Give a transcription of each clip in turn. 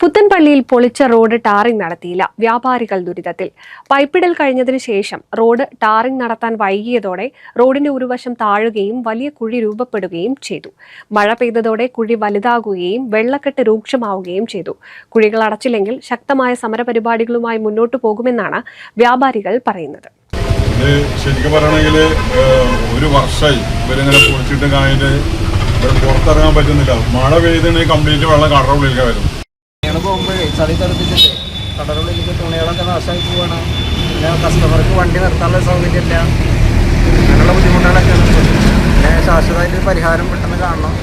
പുത്തൻപള്ളിയിൽ പൊളിച്ച road tarring നടത്തിയില്ല വ്യാപാരികൾ ദുരിതത്തിൽ. പൈപ്പിടൽ കഴിഞ്ഞതിന് ശേഷം റോഡ് ടാറിംഗ് നടത്താൻ വൈകിയതോടെ റോഡിന്റെ ഒരു വശം താഴുകയും വലിയ കുഴി രൂപപ്പെടുകയും ചെയ്തു. മഴ പെയ്തതോടെ കുഴി വലുതാകുകയും വെള്ളക്കെട്ട് രൂക്ഷമാവുകയും ചെയ്തു. കുഴികൾ അടച്ചില്ലെങ്കിൽ ശക്തമായ സമരപരിപാടികളുമായി മുന്നോട്ടു പോകുമെന്നാണ് വ്യാപാരികൾ പറയുന്നത്. ഒരു പൊളിച്ചിട്ട് ഇവിടെ പുറത്തിറങ്ങാൻ പറ്റുന്നില്ല. മഴ പെയ്തിട്ടുണ്ടെങ്കിൽ കംപ്ലീറ്റ് വെള്ളം കടറുള്ളിലേക്ക് വരും ഞങ്ങൾ പോകുമ്പോഴേ ചളി തെറിപ്പിച്ചിട്ട് കടലുള്ളിലേക്ക് തുണികളൊക്കെ നാശമായി പോവാണ്. പിന്നെ കസ്റ്റമർക്ക് വണ്ടി നിർത്താനുള്ള സൗകര്യമില്ല. അങ്ങനെയുള്ള ബുദ്ധിമുട്ടുകളൊക്കെ പിന്നെ ശാശ്വതമായിട്ട് പരിഹാരം പെട്ടെന്ന് കാണണം.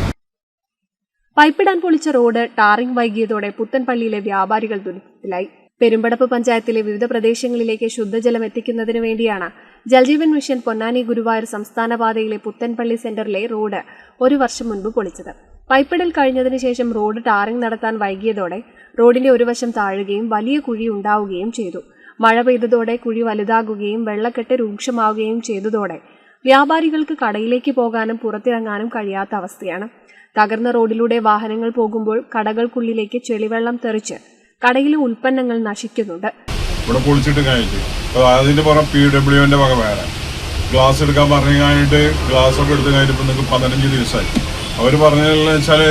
പൈപ്പിടാൻ പൊളിച്ച റോഡ് ടാറിംഗ് വൈകിയതോടെ പുത്തൻപള്ളിയിലെ വ്യാപാരികൾ ദുരിതത്തിലായി. പെരുമ്പടപ്പ് പഞ്ചായത്തിലെ വിവിധ പ്രദേശങ്ങളിലേക്ക് ശുദ്ധജലം എത്തിക്കുന്നതിനു വേണ്ടിയാണ് ജൽജീവൻ മിഷൻ പൊന്നാനി ഗുരുവായൂർ സംസ്ഥാന പാതയിലെ പുത്തൻപള്ളി സെന്ററിലെ റോഡ് ഒരു വർഷം മുൻപ് പൊളിച്ചത്. പൈപ്പിടൽ കഴിഞ്ഞതിന് ശേഷം റോഡ് ടാറിംഗ് നടത്താൻ വൈകിയതോടെ റോഡിന്റെ ഒരു വശം താഴുകയും വലിയ കുഴി ഉണ്ടാവുകയും ചെയ്തു. മഴ പെയ്തതോടെ കുഴി വലുതാകുകയും വെള്ളക്കെട്ട് രൂക്ഷമാവുകയും ചെയ്തതോടെ വ്യാപാരികൾക്ക് കടയിലേക്ക് പോകാനും പുറത്തിറങ്ങാനും കഴിയാത്ത അവസ്ഥയാണ്. തകർന്ന റോഡിലൂടെ വാഹനങ്ങൾ പോകുമ്പോൾ കടകൾക്കുള്ളിലേക്ക് ചെളിവെള്ളം തെറിച്ച് കടയിലെ ഉൽപ്പന്നങ്ങൾ നശിക്കുന്നുണ്ട്. പൊളിച്ചിട്ട് പുറം ഗ്ലാസ് എടുക്കാൻ പറഞ്ഞു കഴിഞ്ഞിട്ട് ഗ്ലാസ് ഒക്കെ എടുത്ത് കഴിഞ്ഞിട്ട് നിങ്ങൾക്ക് പതിനഞ്ച് ദിവസമായി. അവർ പറഞ്ഞതെന്ന് വെച്ചാൽ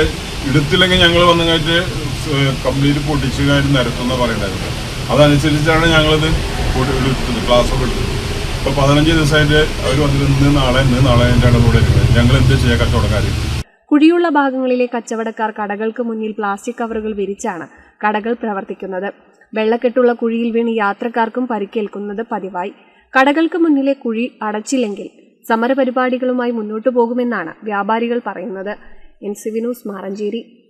എടുത്തില്ലെങ്കിൽ ഞങ്ങൾ വന്നു കഴിഞ്ഞിട്ട് കംപ്ലീറ്റ് പൊട്ടിച്ച് കാര്യം നിരത്തുന്ന പറയണ്ടായിരുന്നു അതനുസരിച്ചാണ് ഞങ്ങളിത് എടുത്തത് ക്ലാസ് ഒക്കെ എടുത്തത്. ഇപ്പോൾ പതിനഞ്ച് ദിവസമായിട്ട് അവർ വന്നിട്ട് ഇന്ന് നാളെ ഇന്ന് നാളെ എന്റെ കൂടെ ഞങ്ങൾ എന്ത് ചെയ്യാൻ കച്ചവടക്കാർ കുഴിയുള്ള ഭാഗങ്ങളിലെ കച്ചവടക്കാർ കടകൾക്ക് മുന്നിൽ പ്ലാസ്റ്റിക് കവറുകൾ വിരിച്ചാണ് കടകൾ പ്രവർത്തിക്കുന്നത്. വെള്ളക്കെട്ടുള്ള കുഴിയിൽ വീണ് യാത്രക്കാർക്കും പരിക്കേൽക്കുന്നത് പതിവായി. കടകൾക്ക് മുന്നിലെ കുഴി അടച്ചില്ലെങ്കിൽ സമരപരിപാടികളുമായി മുന്നോട്ടു പോകുമെന്നാണ് വ്യാപാരികൾ പറയുന്നത്. N C Vinos Maranchery.